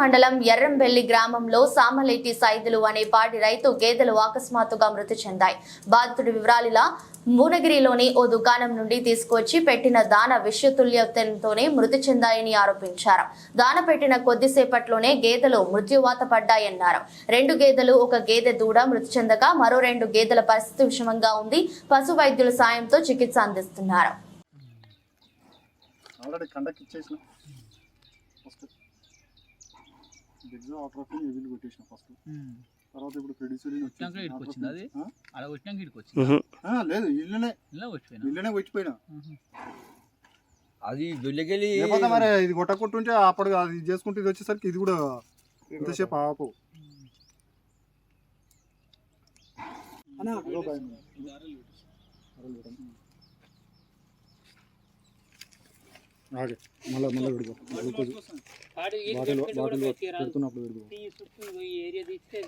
మండలం ఎర్రంబెల్లి గ్రామంలో సామలేటి సైదులు అనే పాడి రైతు గేదెలు అకస్మాత్తుగా మృతి చెందాయి. బాధితుడి వివరాలిలా భువనగిరిలోని ఓ దుకాణం నుండి తీసుకొచ్చి పెట్టిన దాన విషతుల్యతతోనే మృతి చెందాయని ఆరోపించారు. దాన పెట్టిన కొద్దిసేపట్లోనే గేదెలు మృత్యువాత పడ్డాయన్నారు. రెండు గేదెలు ఒక గేదె దూడ మృతి చెందగా మరో రెండు గేదెల పరిస్థితి విషమంగా ఉంది. పశు వైద్యుల సాయంతో చికిత్స అందిస్తున్నారు. కొట్టేసిన ఫస్ట్ తర్వాత ఇప్పుడు అది? వచ్చింది? అక్కడ లేదు ఇల్లునే ఇల్లునే వచ్చిపోయినా? అది వెళ్ళకెళ్ళి లేకపోతే మరి ఇది కొట్టకుంటుంటే అప్పుడు అది చేసుకుంటే ఇది వచ్చేసరికి ఇది కూడా ఇంతసేపు ఆపు. మళ్ళీ మళ్ళీ విడుకో బాటిల్ పెడుతున్నప్పుడు ఈ ఏరియా తీస్తే